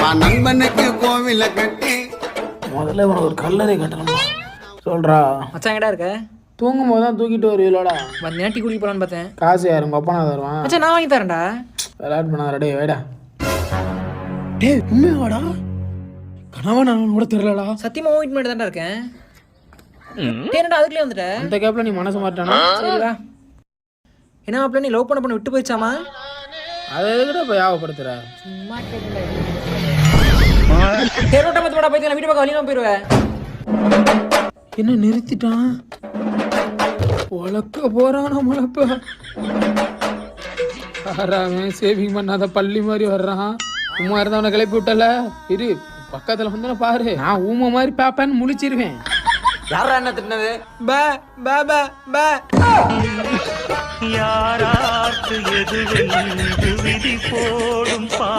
நண்பனுக்கு கோவில கட்டி. முதல்ல உனக்கு ஒரு கல்லறை கட்டணுமா? சொல்றா. மச்சான் எங்கடா இருக்க? தூங்கும் போது தான் தூக்கிட்டு வருவீங்களோடா வந்தேன் டீ குடிக்க போலான்னு பார்த்தேன். காசு யாரு? உங்க அப்பா நான் தருவான். மச்சான் நான் வாங்கி தரேன்டா. விளையாட் பண்ணாத டேய் வேடா. டேய் உண்மையாடா கனவா நான் கூட தெரியலடா. சத்தியமா வீட்டு மட்டும் தான்டா இருக்கேன். டேய், என்னடா அதுக்குள்ளே வந்துட்ட? அந்த கேப்ல நீ மனசு மாட்டானா சரி வா. என்ன மாப்பிள்ள நீ லவ் பண்ண பண்ண விட்டு போயிடுச்சாமா? அதை எதுக்கிட்ட இப்போ யாவப்படுத்துற சும்மா தேரோட்ட மத்து போடா போய் வீட்டு பக்கம் வழியில போயிருவேன். என்ன நிறுத்திட்டான்? உழக்க போறான் ஆறாவன் சேவிங் பண்ணாத பள்ளி மாதிரி வர்றான். உமா இருந்தவனை கிளப்பி விட்டல? இரு பக்கத்துல வந்து பாரு. நான் ஊமை மாதிரி பாப்பேன்னு முழிச்சிருவேன். யாரா என்ன திட்டினது? பே பே பே பே. யாரார்க்கு எதுவென்று விதி போடும் பா